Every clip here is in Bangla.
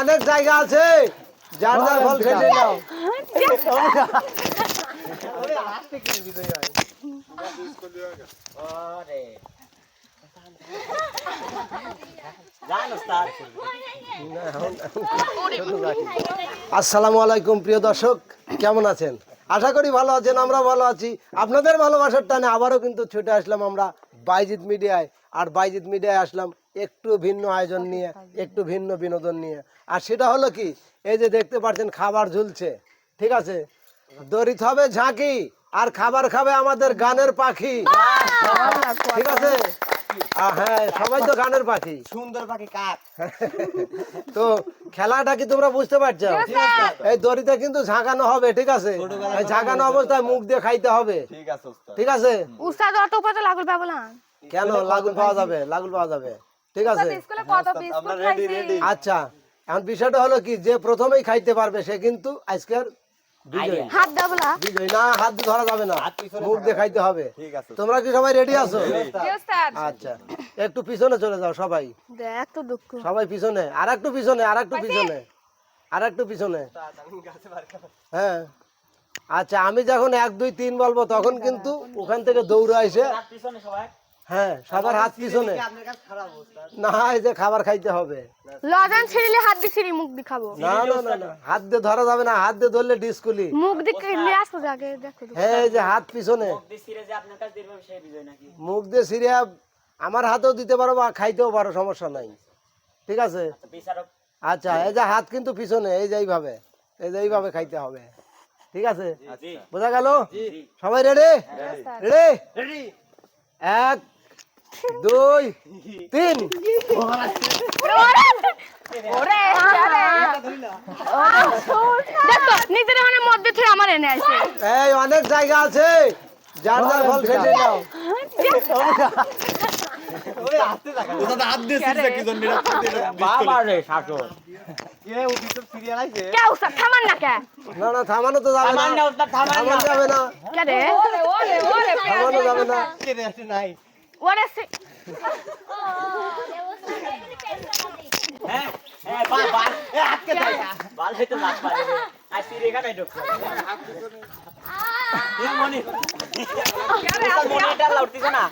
অনেক জায়গা আছে। যার যার ফল খেতে আসসালামু আলাইকুম, প্রিয় দর্শক। কেমন আছেন? আশা করি ভালো আছেন আমরা ভালো আছি। আপনাদের ভালোবাসার টানে আবারও কিন্তু ছুটে আসলাম আমরা বাইজিৎ মিডিয়ায়। আর বাইজিৎ মিডিয়ায় আসলাম একটু ভিন্ন আয়োজন নিয়ে একটু ভিন্ন বিনোদন নিয়ে। আর সেটা হলো কি এই যে দেখতে পাচ্ছেন খাবার ঝুলছে ঠিক আছে? দরিত হবে ঝাঁকি আর খাবার খাবে আমাদের গানের পাখি। ঠিক আছে? হ্যাঁ সবাই তো গানের পাখি। সুন্দর পাখি কাক। তো খেলাটা কি তোমরা বুঝতে পারছ? এই দড়িতে কিন্তু ঝাঁকানো হবে ঠিক আছে? ঝাঁকানো অবস্থায় মুখ দিয়ে খাইতে হবে। ঠিক আছে ঠিক আছে? উস্তাদ অত পাতা লাগুল পাবো না। কেন? লাগুল পাওয়া যাবে লাগুল পাওয়া যাবে। ঠিক আছে? খাইছি? আচ্ছা এখন বিষয়টা হলো কি যে প্রথমেই খাইতে পারবে সে কিন্তু আজকের হাত না। হাত দিয়ে ধরা যাবে না। মুখ দিয়ে খাইতে হবে। তোমরা কি সবাই রেডি আছো? আচ্ছা একটু পিছনে চলে যাও সবাই। সবাই পিছনে আর একটু পিছনে আর একটু পিছনে আর একটু পিছনে হ্যাঁ। আচ্ছা আমি যখন এক দুই তিন বলব তখন কিন্তু ওখান থেকে দৌড়ে আসে হ্যাঁ সবার হাত পিছনে। না এই যে খাবার খাইতে হবে। লজান ছিড়লে হাত দিয়ে ছিড়ি মুখ দিয়ে খাব। না না না না হাত দিয়ে ধরা যাবে না হাত দিয়ে ধরলে ডিসকুলি। মুখ দিয়ে আসব আগে দেখো হ্যাঁ এই যে হাত পিছনে। মুখ দিয়ে সিরিয়া আমার হাতেও দিতে পারো বা খাইতেও পারো সমস্যা নাই। ঠিক আছে? আচ্ছা এই যে হাত কিন্তু পিছনে এই যে এইভাবে এই যে এইভাবে খাইতে হবে। ঠিক আছে? বোঝা গেল? সবাই রেডি? রেডি। এক দুই তিন ওরে আরে দেখো নিজের মানে মধ্যে থেকে আমার এনে আসে এই অনেক জায়গা আছে যার যার ফল খেতে নাও ওস্তাদ হাত দিয়ে সিজা কি জন্য বাবা রে শাসন কে ও পিছন ফিরিয়ে আইছে কে উস্তাদ থামান না কে না না থামানো তো যাবে না থামান না উস্তাদ থামান না থামানো যাবে না থামানো যাবে না কে রে আসে নাই ওরে সে- হ্যাঁ হ্যাঁ বা বা এ আটকে দাও বাল হইতে লাগ পারে রে আই সিরে এখানে ঢুকছে। মনি উস্তাদ মনি এটা লাউটিছে না?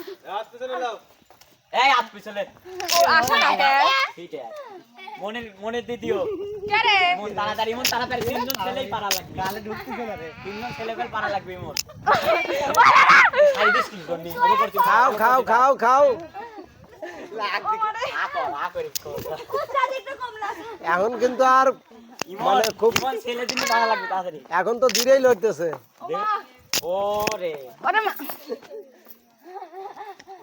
এই আপ পিছলে আসে না কে? আছে মনের মনের দিও কে রে? মন তাড়াতাড়ি মন তাড়াতাড়ি। তিনজন ছেলেই পারা লাগবে। গালে ঢুকতেছে না রে। তিনজন ছেলে ফেল পারা লাগবে মোর খাই দিস কি করনি ওরে করতে খাও খাও খাও খাও। আ কর আ করে এখন কিন্তু আর মানে খুব ছেলে দিন পারা লাগবে তাড়াতাড়ি। এখন তো ধীরেই লড়তেছে। ওরে। ওরে মা খায় ফেলাইছে হ্যাঁ খাইছো তো দেখ তো দুঃখ।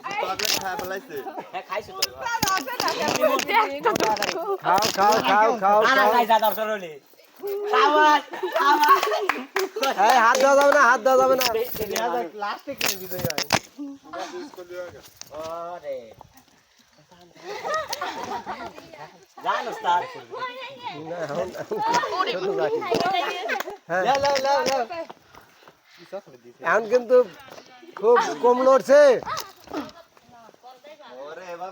হাত দেওয়া যাবে না হাত দেওয়া যাবে না এখন কিন্তু খুব কম লড়ছে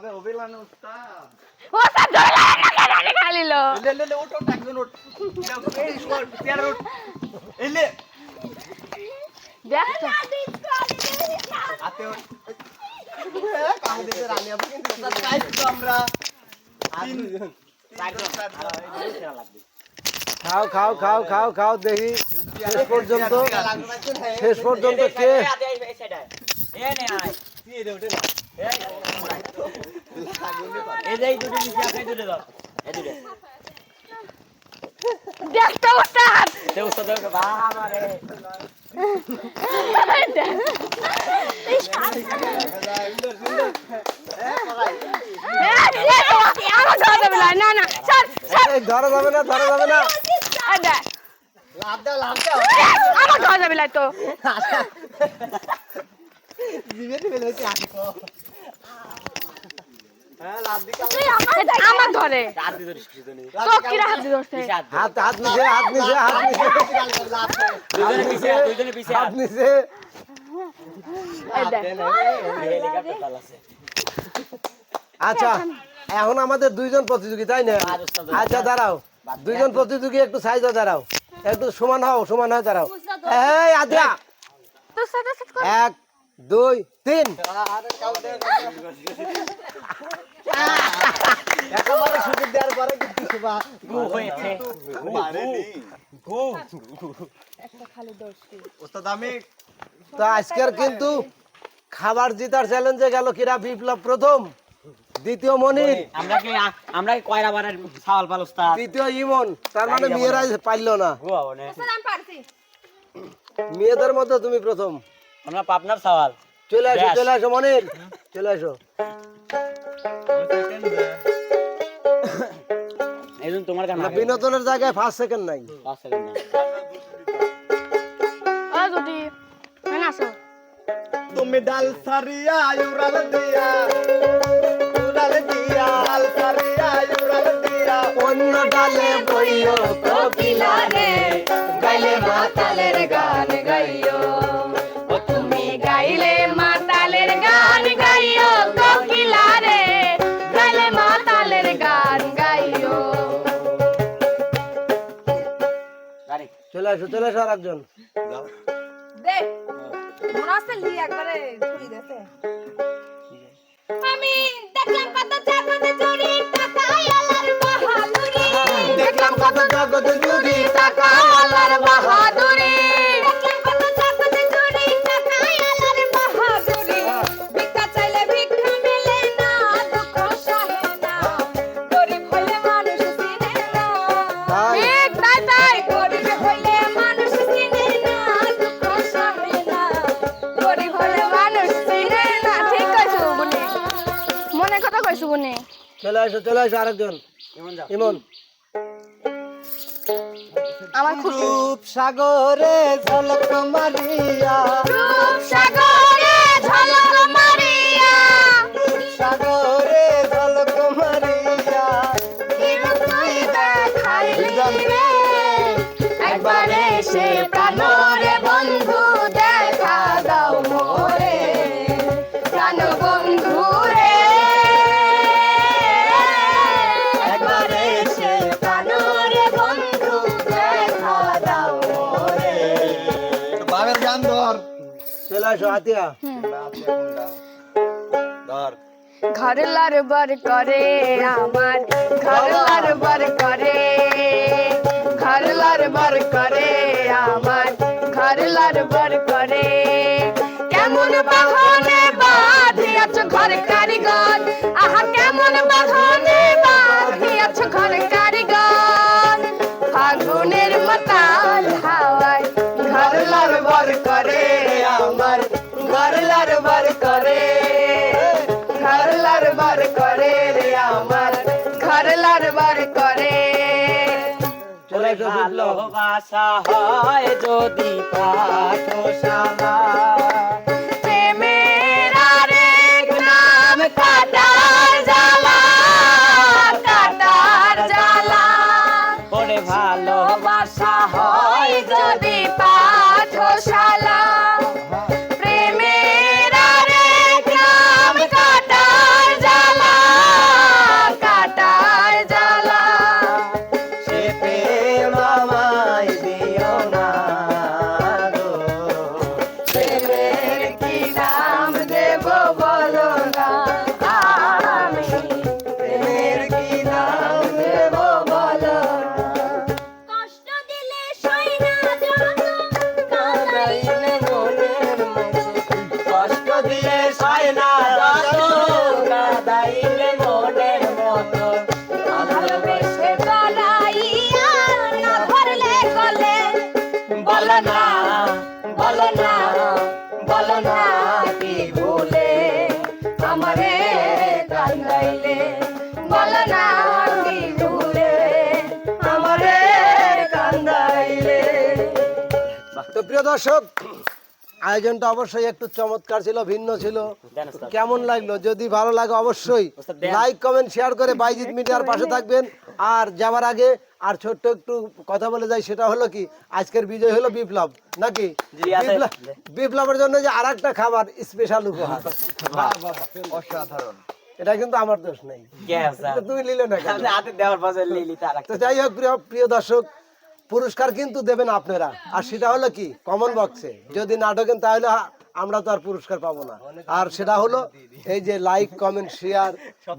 ওরে এভাবে অভিলান উস্তাদ উস্তাদ ধরে লাগা না কে জানি খালি লো লে লে লে ওঠ ওঠ একজন ওঠ এই শোন চেয়ার ওঠ এই লে দেখ তো হাতে ওঠ আমাদের রানী আপনি কিন্তু উস্তাদ খাইছি তো আমরা তিনজন লাগবে খাও খাও খাও খাও খাও দেখি শেষ পর্যন্ত শেষ পর্যন্ত কে এই যে এই দুটো নিচে আপনি দুটো দাও এই দুটো দেখ তো দে উস্তাদ দে বাবা রে ধরা যাবে না ধরা যাবে না। লাভ দাও লাভ দাও। আমার ধরা যাবে না তো জিভে ফেলে হচ্ছে দি আমার ধরে। হাত হাত নিচে হাত নিচে হাত নিচে। হাত, নিচে আচ্ছা এখন আমাদের দুইজন প্রতিযোগী তাই না? আচ্ছা দাঁড়াও। দুইজন প্রতিযোগী একটু সাইজে দাঁড়াও। একটু সমান হও সমান হয়ে দাঁড়াও। এই আদ্রা। এক দুই তিন। একেবারে সুযোগ দেওয়ার পরে কিন্তু শুভা গু হয়েছে। ওস্তাদ আমি তো আজকের কিন্তু খাবার জিতার চ্যালেঞ্জে গেল কিরা বিপ্লব প্রথম দ্বিতীয় মনির। আমরা কি আমরা কি কয়রা বারের সাওয়াল পাল তৃতীয় ইমন তার মানে মেয়েরা পারল না। মেয়েদের মধ্যে তুমি প্রথম। আমরা পাবনার সাওয়াল। চলে আসো চলে আসো মনির। চলে আসো। এই জন্য তোমার কেন না, বিনোদনের জায়গায় ফার্স্ট সেকেন্ড নাই। ও যদি হ্যাঁ আসো। তুমি ডাল সারিয়া উড়াল দিয়া। উড়াল দিয়া ডাল সারিয়া উড়াল দিয়া। অন্য ডালে বইও কোকিলা রে গাইলে মাতালের আসো চলে আসো আর একজন আমি দেখলাম কত চুরি চলে আসো চলে আসো আরেকজন। ইমন আমার খুব রূপ সাগরে ঝলক মারিয়া। রূপ সাগরে ঘর বার করে আমার ঘর বার করে ঘর বার করে আমার ঘর বার করে। কেমন বাহনে বাঁধিয়াছ ঘর কারিগর আহা কেমন বাহনে ভালোবাসা হয় যদি পাঠশালা। দিয়ে সয় না কাদাইলে মনের মতো। না বলো না বলো না কি ভুলে। আমারে কান্দাইলে বলো না কি ভুলে। আমারে কান্দাইলে। তো প্রিয় দর্শক আয়োজনটা অবশ্যই একটু চমৎকার ছিল ভিন্ন ছিল। কেমন লাগল? যদি ভালো লাগে অবশ্যই লাইক কমেন্ট শেয়ার করে বাইজিৎ মিডিয়ার পাশে থাকবেন। আর যাওয়ার আগে আর ছোট্ট একটু কথা বলে যাই সেটা হলো কি আজকের বিজয় হলো বিপ্লব নাকি? বিপ্লবের জন্য যে আর একটা খাবার স্পেশাল উপহার। অসাধারণ। এটা কিন্তু আমার দোষ নেই। তুমি নিলে না যাই হোক প্রিয় প্রিয় দর্শক পুরস্কার কিন্তু দেবেন আপনারা। আর সেটা হলো কি? কমন বক্সে যদি না ঢোকেন তাহলে আমরা তো আর পুরস্কার পাবো না। আর সেটা হলো এই যে লাইক কমেন্ট শেয়ার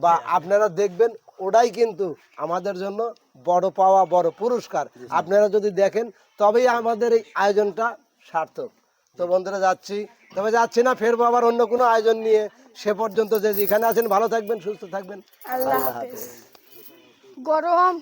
বা আপনারা দেখবেন ওটাই কিন্তু আমাদের জন্য বড় পাওয়া বড় পুরস্কার। আপনারা যদি দেখেন তবেই আমাদের এই আয়োজনটা সার্থক। তো বন্ধুরা যাচ্ছি। তবে যাচ্ছি না ফেরবো আবার অন্য কোনো আয়োজন নিয়ে। সে পর্যন্ত যে যেখানে আছেন ভালো থাকবেন সুস্থ থাকবেন। আল্লাহ হাফেজ। গরম